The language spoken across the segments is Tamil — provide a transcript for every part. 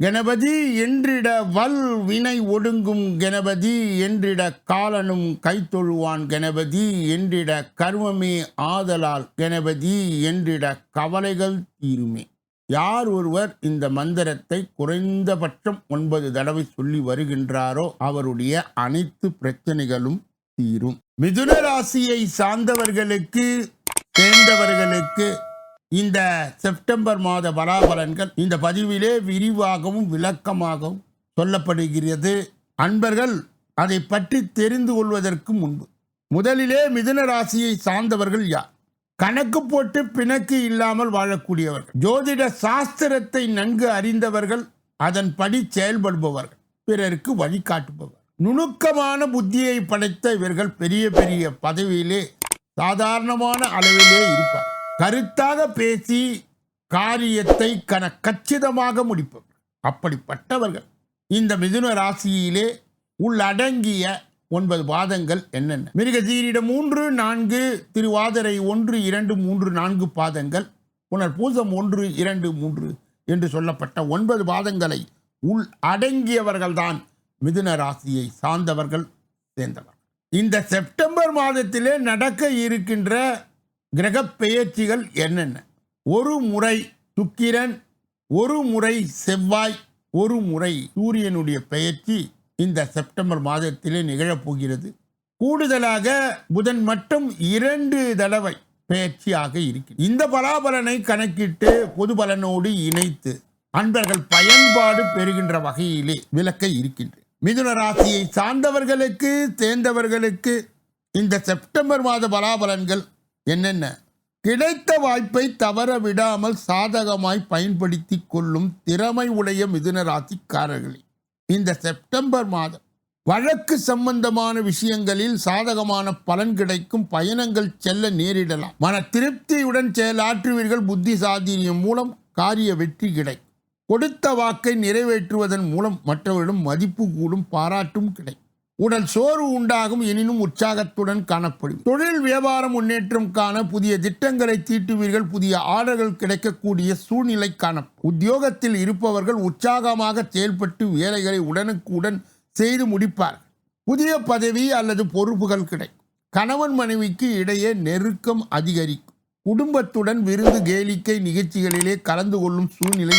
கணபதி என்றிட வல் வினை ஒடுங்கும் கணபதி என்றிட காலனும் கைத்தொழுவான் கணபதி என்றிட கர்மமே ஆதலால் கணபதி என்றிட கவலைகள் தீருமே. யார் ஒருவர் இந்த மந்திரத்தை குறைந்தபட்சம் ஒன்பது தடவை சொல்லி வருகின்றாரோ அவருடைய அனைத்து பிரச்சனைகளும் தீரும். மிதுன ராசியை சார்ந்தவர்களுக்கு சேர்ந்தவர்களுக்கு இந்த செப்டம்பர் மாத பலாபலன்கள் இந்த பதிவிலே விரிவாகவும் விளக்கமாகவும் சொல்லப்படுகிறது. அன்பர்கள் அதை பற்றி தெரிந்து கொள்வதற்கு முன்பு முதலிலே மிதுன ராசியை சார்ந்தவர்கள் யார்? கணக்கு போட்டு பிணக்கு இல்லாமல் வாழக்கூடியவர்கள் ஜோதிட சாஸ்திரத்தை நன்கு அறிந்தவர்கள் அதன்படி செயல்படுபவர்கள் பிறருக்கு வழிகாட்டுபவர் நுணுக்கமான புத்தியை படைத்த இவர்கள் பெரிய பெரிய பதவியிலே சாதாரணமான அளவிலே இருப்பார் கருத்தாக பேசி காரியத்தை கன கச்சிதமாக முடிப்பவர். அப்படிப்பட்டவர்கள் இந்த மிதுன ராசியிலே உள்ளடங்கிய ஒன்பது பாதங்கள் என்னென்ன? மிருகசீரிடம் மூன்று நான்கு திருவாதிரை ஒன்று இரண்டு மூன்று நான்கு பாதங்கள் புனர் பூசம் ஒன்று இரண்டு மூன்று என்று சொல்லப்பட்ட ஒன்பது பாதங்களை உள் அடங்கியவர்கள்தான் மிதுன ராசியை சார்ந்தவர்கள் சேர்ந்தவர் இந்த செப்டம்பர் மாதத்திலே நடக்க இருக்கின்ற கிரகப்பெயர்ச்சிகள் என்னென்ன? ஒரு முறை சுக்கிரன் ஒரு முறை செவ்வாய் ஒரு முறை சூரியனுடைய பெயர்ச்சி இந்த செப்டம்பர் மாதத்திலே நிகழப்போகிறது. கூடுதலாக புதன் மட்டும் இரண்டு தடவை பெயர்ச்சியாக இருக்கு இந்த பலாபலனை கணக்கிட்டு பொது பலனோடு இணைத்து அன்பர்கள் பயன்பாடு பெறுகின்ற வகையிலே விளக்க இருக்கின்ற மிதுன ராசியை சார்ந்தவர்களுக்கு சேர்ந்தவர்களுக்கு இந்த செப்டம்பர் மாத பலாபலன்கள் என்னென்ன? கிடைத்த வாய்ப்பை தவற விடாமல் சாதகமாய் பயன்படுத்தி கொள்ளும் திறமை உடைய மிதுன ராசிக்காரர்களே இந்த செப்டம்பர் மாதம் வழக்கு சம்பந்தமான விஷயங்களில் சாதகமான பலன் கிடைக்கும் பயணங்கள் செல்ல நேரிடலாம். மன திருப்தியுடன் செயலாற்றுவீர்கள். புத்தி சாதீரியம் மூலம் காரிய வெற்றி கிடைக்கும். கொடுத்த வாக்கை நிறைவேற்றுவதன் மூலம் மற்றவரிடம் மதிப்பு கூடும் பாராட்டும் கிடைக்கும். உடல் சோர்வு உண்டாகும் எனினும் உற்சாகத்துடன் காணப்படும். தொழில் வியாபாரம் முன்னேற்றம் காண புதிய திட்டங்களை தீட்டுவீர்கள். புதிய ஆர்டர்கள் கிடைக்கக்கூடிய சூழ்நிலை காணப்படும். உத்தியோகத்தில் இருப்பவர்கள் உற்சாகமாக செயல்பட்டு வேலைகளை உடனுக்குடன் செய்து முடிப்பார் புதிய பதவி அல்லது பொறுப்புகள் கிடைக்கும். கணவன் மனைவிக்கு இடையே நெருக்கம் அதிகரிக்கும். குடும்பத்துடன் விருந்து கேளிக்கை நிகழ்ச்சிகளிலே கலந்து கொள்ளும் சூழ்நிலை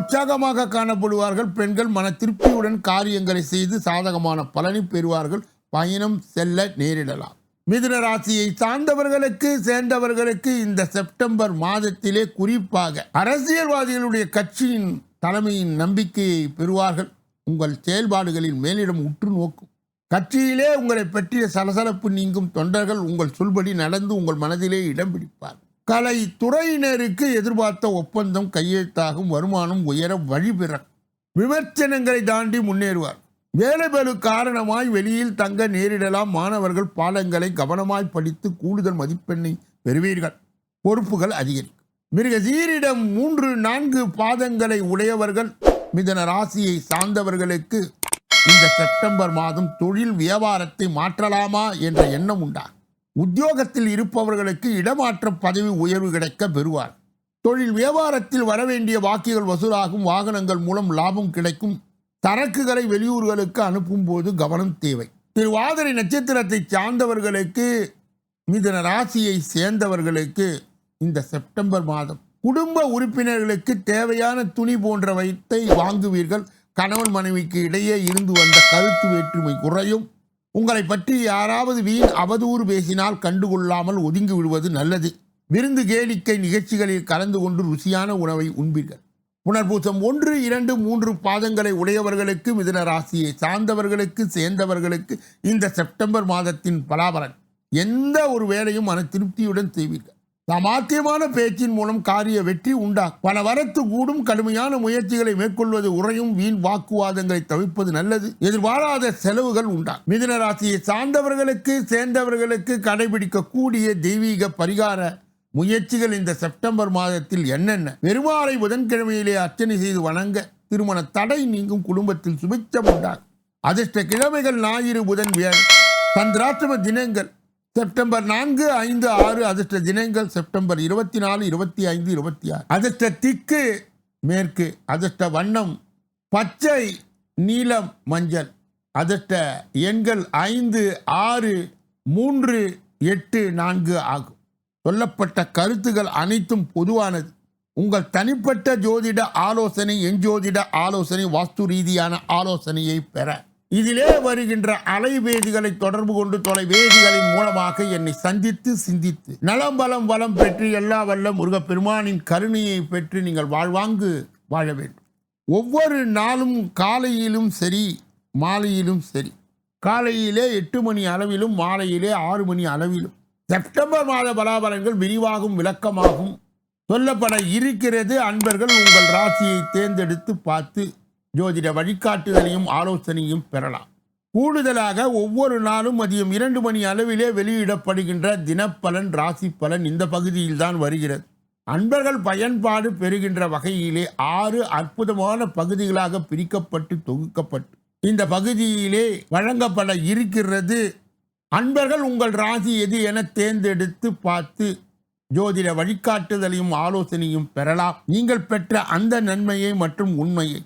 உற்சாகமாக காணப்படுவார்கள். பெண்கள் மன திருப்தியுடன் காரியங்களை செய்து சாதகமான பலனை பெறுவார்கள். பயணம் செல்ல நேரிடலாம். மிதுன ராசியை சார்ந்தவர்களுக்கு சேர்ந்தவர்களுக்கு இந்த செப்டம்பர் மாதத்திலே குறிப்பாக அரசியல்வாதிகளுடைய கட்சியின் தலைமையின் நம்பிக்கையை பெறுவார்கள். உங்கள் செயல்பாடுகளில் மேலிடம் உற்று நோக்கும். கட்சியிலே உங்களை பற்றிய சலசலப்பு நீங்கும் தொண்டர்கள் உங்கள் சொல்படி நடந்து உங்கள் மனதிலே இடம் பிடிப்பார்கள். கலை துறையினருக்கு எதிர்பார்த்த ஒப்பந்தம் கையெழுத்தாகும் வருமானம் உயர வழிபிற விமர்சனங்களை தாண்டி முன்னேறுவார். வேலைபளு காரணமாய் வெளியில் தங்க நேரிடலாம் மாணவர்கள் பாடங்களை கவனமாய் படித்து கூடுதல் மதிப்பெண்ணை பெறுவீர்கள். பொறுப்புகள் அதிகரிக்கும். மிருகசீரிடம் மூன்று நான்கு பாதங்களை உடையவர்கள் மிதன ராசியை சார்ந்தவர்களுக்கு இந்த செப்டம்பர் மாதம் தொழில் வியாபாரத்தை மாற்றலாமா என்ற எண்ணம் உண்டாகும். உத்தியோகத்தில் இருப்பவர்களுக்கு இடமாற்ற பதவி உயர்வு கிடைக்க பெறுவார். தொழில் வியாபாரத்தில் வரவேண்டிய வாக்கிகள் வசூலாகும். வாகனங்கள் மூலம் லாபம் கிடைக்கும். சரக்குகளை வெளியூர்களுக்கு அனுப்பும் போது கவனம் தேவை. திருவாதிரை நட்சத்திரத்தை சார்ந்தவர்களுக்கு மிதன ராசியை சேர்ந்தவர்களுக்கு இந்த செப்டம்பர் மாதம் குடும்ப உறுப்பினர்களுக்கு தேவையான துணி போன்றவற்றை வாங்குவீர்கள். கணவன் மனைவிக்கு இடையே இருந்து வந்த கருத்து வேற்றுமை குறையும். உங்களை பற்றி யாராவது வீண் அவதூறு பேசினால் கண்டுகொள்ளாமல் ஒதுங்கி விடுவது நல்லது. விருந்து கேளிக்கை நிகழ்ச்சிகளில் கலந்து கொண்டு ருசியான உணவை உண்பீர்கள். புனர்பூசம் ஒன்று இரண்டு மூன்று பாதங்களை உடையவர்களுக்கு மிதுன ராசியை சார்ந்தவர்களுக்கு சேர்ந்தவர்களுக்கு இந்த செப்டம்பர் மாதத்தின் பலாபலன். எந்த ஒரு வேலையும் மன திருப்தியுடன் செய்வீர்கள். சாமர்த்தியமான பேச்சின் மூலம் காரிய வெற்றி உண்டாகும் பல வரத்து கூடும் கடுமையான முயற்சிகளை மேற்கொள்வது உறையும் வீண் வாக்குவாதங்களை தவிர்ப்பது நல்லது. எதிர்பாராத செலவுகள் உண்டாகும் மிதன ராசியை சார்ந்தவர்களுக்கு சேர்ந்தவர்களுக்கு கடைபிடிக்கக்கூடிய தெய்வீக பரிகார முயற்சிகள் இந்த செப்டம்பர் மாதத்தில் என்னென்ன? பெருமாளை புதன்கிழமையிலே அர்ச்சனை செய்து வணங்க திருமண தடை நீங்கும் குடும்பத்தில் சுபிச்சம் உண்டாகும் அதிர்ஷ்ட கிழமைகள் ஞாயிறு புதன் வியாழன். சந்திராஷ்டம தினங்கள். செப்டம்பர் நான்கு ஐந்து ஆறு அதிர்ஷ்ட தினங்கள் செப்டம்பர் இருபத்தி நாலு இருபத்தி ஐந்து இருபத்தி ஆறு. அதிர்ஷ்ட திக்கு மேற்கு அதிர்ஷ்ட வண்ணம் பச்சை நீலம் மஞ்சள். அதிர்ஷ்ட எண்கள் ஐந்து ஆறு மூன்று எட்டு நான்கு ஆகும். சொல்லப்பட்ட கருத்துகள் அனைத்தும் பொதுவானது. உங்கள் தனிப்பட்ட ஜோதிட ஆலோசனை எஞ்சோதிட ஆலோசனை வாஸ்து ரீதியான ஆலோசனையை பெற. இதிலே வருகின்ற அலைவேதிகளை தொடர்பு கொண்டு தொலைவேதிகளின் மூலமாக என்னை சந்தித்து சிந்தித்து நலம் பலம் வளம் பெற்று எல்லா வல்ல முருகப்பெருமானின் கருணையை பெற்று நீங்கள் வாழ்வாங்கு வாழ வேண்டும். ஒவ்வொரு நாளும் காலையிலும் சரி மாலையிலும் சரி. காலையிலே எட்டு மணி அளவிலும் மாலையிலே ஆறு மணி அளவிலும். செப்டம்பர் மாத பலாபலன்கள் விரிவாகும் விளக்கமாகும். சொல்லப்பட இருக்கிறது அன்பர்கள் உங்கள் ராசியை தேர்ந்தெடுத்து பார்த்து ஜோதிட வழிகாட்டுதலையும் ஆலோசனையும் பெறலாம். கூடுதலாக ஒவ்வொரு நாளும் மதியம் இரண்டு மணி அளவிலே வெளியிடப்படுகின்ற தினப்பலன் ராசி பலன் இந்த பகுதியில்தான் வருகிறது. அன்பர்கள் பயன்பாடு பெறுகின்ற வகையிலே ஆறு அற்புதமான பகுதிகளாக பிரிக்கப்பட்டு தொகுக்கப்பட்டு இந்த பகுதியிலே வழங்கப்பட இருக்கிறது. அன்பர்கள் உங்கள் ராசி எது என தேர்ந்தெடுத்து பார்த்து ஜோதிட வழிகாட்டுதலையும் ஆலோசனையும் பெறலாம். நீங்கள் பெற்ற அந்த நன்மையை மற்றும் உண்மையை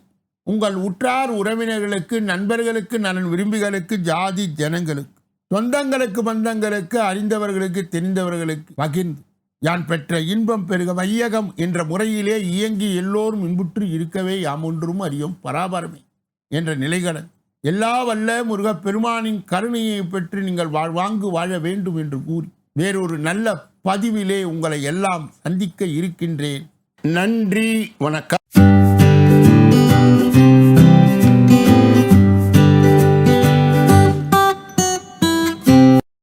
உங்கள் உற்றார் உறவினர்களுக்கு நண்பர்களுக்கு நலன் விரும்பிகளுக்கு ஜாதி ஜனங்களுக்கு சொந்தங்களுக்கு பந்தங்களுக்கு அறிந்தவர்களுக்கு தெரிந்தவர்களுக்கு பகிர்ந்து யான் பெற்ற இன்பம் பெருக வையகம் என்ற முறையிலே இயங்கி எல்லோரும் இன்புற்று இருக்கவே யாம் ஒன்றும் அறியும் பராபரமே என்ற நிலைகளன் எல்லா வல்ல முருகப்பெருமானின் கருணையை பெற்று நீங்கள் வாழ்வாங்கு வாழ வேண்டும் என்று கூறி வேறொரு நல்ல பதிவிலே உங்களை எல்லாம் சந்திக்க இருக்கின்றேன். நன்றி வணக்கம்.